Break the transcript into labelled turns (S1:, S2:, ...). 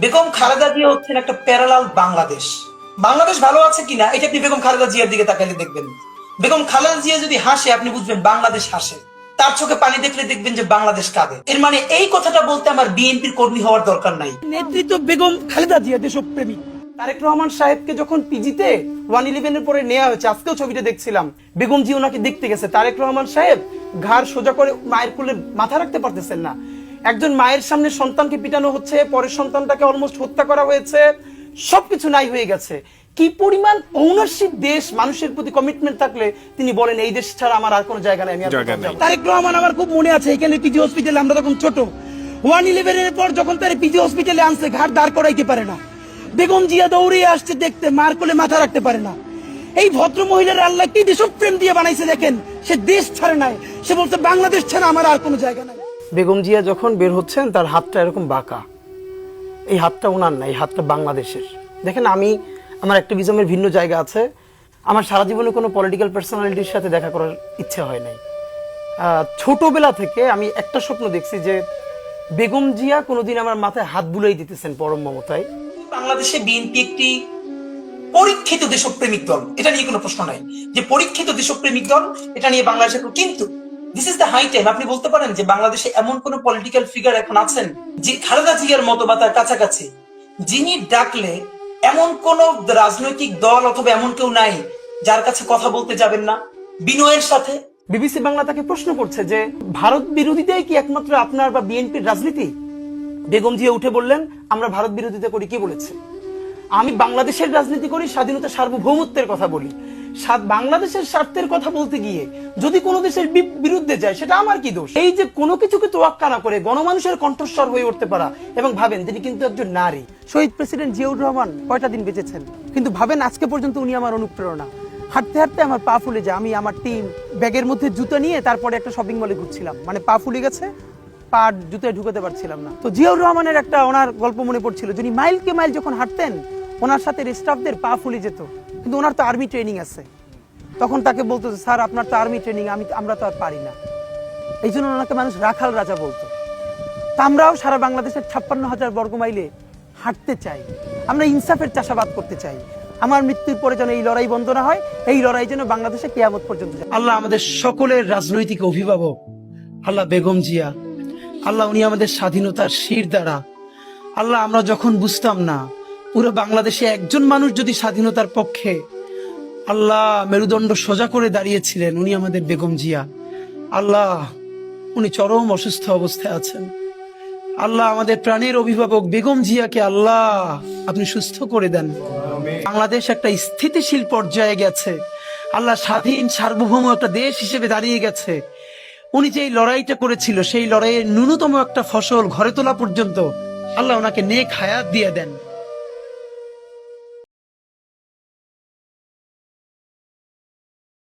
S1: বেগম খালেদা জিয়া হচ্ছেন একটা প্যারালাল বাংলাদেশ। বাংলাদেশ ভালো আছে কিনা এটা আপনি বেগম খালেদা জিয়ার দিকে তাকালে দেখবেন। বেগম খালেদা জিয়া যদি হাসে, আপনি বুঝবেন বাংলাদেশ হাসে। তার চোখে পানি দেখলে দেখবেন যে বাংলাদেশ কাঁদে। এর মানে এই কথাটা বলতে আমার বিএনপির কর্মী হওয়ার দরকার নাই।
S2: নেতৃত্ব বেগম খালেদা জিয়া দেশপ্রেমী। তারেক রহমান সাহেবকে যখন পিজিতে ওয়ান ইলেভেনের পরে নেওয়া হয়েছে, আজকেও ছবিটা দেখছিলাম। বেগম জি ওনাকে দেখতে গেছে। তারেক রহমান সাহেব ঘাড় সোজা করে মায়ের কোলে মাথা রাখতে পারতেছেন না। একজন মায়ের সামনে সন্তানকে পিটানো হচ্ছে পরের সন্তানটাকে অলমোস্ট হত্যা করা হয়েছে সবকিছু নাই হয়ে গেছে। কি পরিমাণ ওনারশিপ দেশ মানুষের প্রতি কমিটমেন্ট থাকলে তিনি বলেন এই দেশ ছাড়া আমার আর কোনো জায়গা নাই আমি। তারেক রহমান আমার খুব মনে আছে এখানে পিজি হসপিটালে আমরা তখন ছোট। ওয়ান ইলেভেনের পর যখন তার পিজি হসপিটালে আনছে ঘাট দাঁড় করাইতে পারে না। বেগম জিয়া দৌড়িয়ে আসছে দেখতে মার কোলে মাথা রাখতে পারে না। এই ভদ্র মহিলার আল্লাহ কি দেশপ্রেম দিয়ে বানাইছে দেখেন সে দেশ ছাড়ে নাই। সে বলছে বাংলাদেশ ছাড়া আমার আর কোনো জায়গা নাই। বেগম জিয়া যখন বের হচ্ছেন, তার হাতটা এরকম বাঁকা। এই হাতটা ওনার না, এই হাতটা বাংলাদেশের। দেখেন, আমি আমার অ্যাক্টিভিজমের ভিন্ন জায়গা আছে। আমার সারা জীবনে কোনো পলিটিক্যাল পার্সোনালিটির সাথে দেখা করার ইচ্ছে হয় নাই। ছোটবেলা থেকে আমি একটা স্বপ্ন দেখছি যে বেগম জিয়া কোনোদিন আমার মাথায় হাত বুলাই দিতেছেন পরম মমতায়।
S1: বাংলাদেশে বিএনপি একটি পরীক্ষিত দেশপ্রেমিক দল, এটা নিয়ে কোনো প্রশ্ন নাই। যে পরীক্ষিত দেশপ্রেমিক দল, এটা নিয়ে বাংলাদেশের কিন্তু this is the high time আপনি বলতে পারেন যে বাংলাদেশে এমন কোন পলিটিক্যাল ফিগার এখন আছেন যে খালেদা জিয়ার মতো বা তার কাছাকাছি, যিনি ডাকলে এমন কোন রাজনৈতিক দল অথবা এমন কেউ নাই যার কাছে কথা বলতে যাবেন না। বিনয়ের সাথে।
S2: বিবিসি বাংলা তাকে প্রশ্ন করছে যে, ভারত বিরোধিতাই কি একমাত্র আপনার বা বিএনপির রাজনীতি? বেগম জিয়া উঠে বললেন, আমরা ভারত বিরোধিতা করি। কি বলেছে? আমি বাংলাদেশের রাজনীতি করি, স্বাধীনতা সার্বভৌমত্বের কথা বলি। বাংলাদেশের স্বার্থের কথা বলতে গিয়ে যদি কোনো দেশের বিরুদ্ধে যায়, সেটা আমার কি দোষ? এই যে কোনো কিছুকে তোয়াক্কা না করে গণমানুষের কণ্ঠস্বর হয়ে উঠতে পারা এবং ভাবেন তিনি কিন্তু একজন নারী। শহীদ প্রেসিডেন্ট জিয়াউর রহমান কয়টা দিন বেঁচেছেন? কিন্তু ভাবেন আজকে পর্যন্ত উনি আমার অনুপ্রেরণা। হাঁটতে হাঁটতে আমার পা ফুলে যায়। আমি আমার টিম ব্যাগের মধ্যে জুতো নিয়ে তারপরে একটা শপিং মলে ঘুরছিলাম। মানে পা ফুলে গেছে, পা জুতোয় ঢুকাতে পারছিলাম না। তো জিয়াউর রহমানের একটা ওনার গল্প মনে পড়ছিল, যিনি মাইলকে মাইল যখন হাঁটতেন, ওনার সাথে স্টাফদের পা ফুলে যেত। কিন্তু ওনার তো আর্মি ট্রেনিং আছে। তখন তাকে বলতো স্যার, আপনার তো আর্মি ট্রেনিং আমি আমরা তো আর পারি না। এই জন্য ওনাকে মানুষ রাখাল রাজা বলতো। তা আমরাও সারা বাংলাদেশের ছাপ্পান্ন হাজার বর্গ মাইলে হাঁটতে চাই। আমরা ইনসাফের চাষাবাদ করতে চাই। আমার মৃত্যুর পরে যেন এই লড়াই বন্ধ না হয়, এই লড়াই যেন বাংলাদেশে কেয়ামত পর্যন্ত আল্লাহ আমাদের সকলের রাজনৈতিক অভিভাবক, আল্লাহ বেগম জিয়া, আল্লাহ উনি আমাদের স্বাধীনতার শির দ্বারা। আল্লাহ, আমরা যখন বুঝতাম না পুরো বাংলাদেশে একজন মানুষ যদি স্বাধীনতার পক্ষে আল্লাহ মেরুদণ্ড সোজা করে দাঁড়িয়েছিলেন, উনি আমাদের বেগম জিয়া। আল্লাহ, উনি চরম অসুস্থ অবস্থায় আছেন। আল্লাহ আমাদের প্রাণের অভিভাবক বেগম জিয়াকে আল্লাহ আপনি সুস্থ করে দেন। বাংলাদেশ একটা স্থিতিশীল পর্যায়ে গেছে। আল্লাহ স্বাধীন সার্বভৌম একটা দেশ হিসেবে দাঁড়িয়ে গেছে। উনি যে লড়াইটা করেছিল, সেই লড়াইয়ের ন্যূনতম একটা ফসল ঘরে তোলা পর্যন্ত আল্লাহ ওনাকে নেক হায়াত দিয়ে দেন।